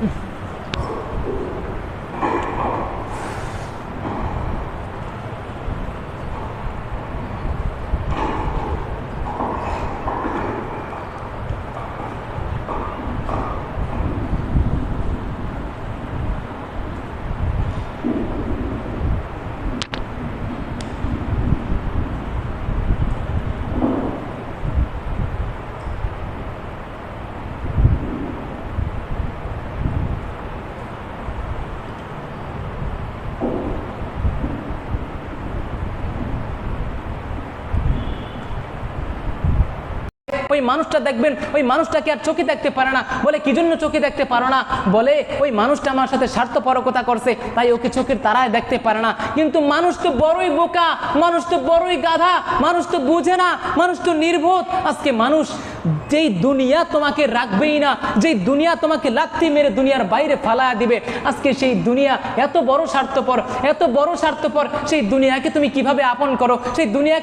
うん。ওই মানুষটা দেখবেন, ওই মানুষটাকে আর চোখে দেখতে পারে না। বলে, কি জন্য চোখে দেখতে পারো না? বলে, ওই মানুষটা আমার সাথে স্বার্থপরকতা করছে, তাই ওকে চোখের তারায় দেখতে পারে না। কিন্তু মানুষ তো বড়ই বোকা, মানুষ তো বড়ই গাধা, মানুষ তো বুঝে না, মানুষ তো নির্বোধ। আজকে মানুষ যেই দুনিয়া তোমাকে রাখবেই না, যেই দুনিয়া তোমাকে লাথি মেরে দুনিয়ার বাইরে ফালায়া দিবে, আজকে সেই দুনিয়া এত বড় স্বার্থপর, এত বড় স্বার্থপর, সেই দুনিয়াকে তুমি কীভাবে আপন করো? সেই দুনিয়া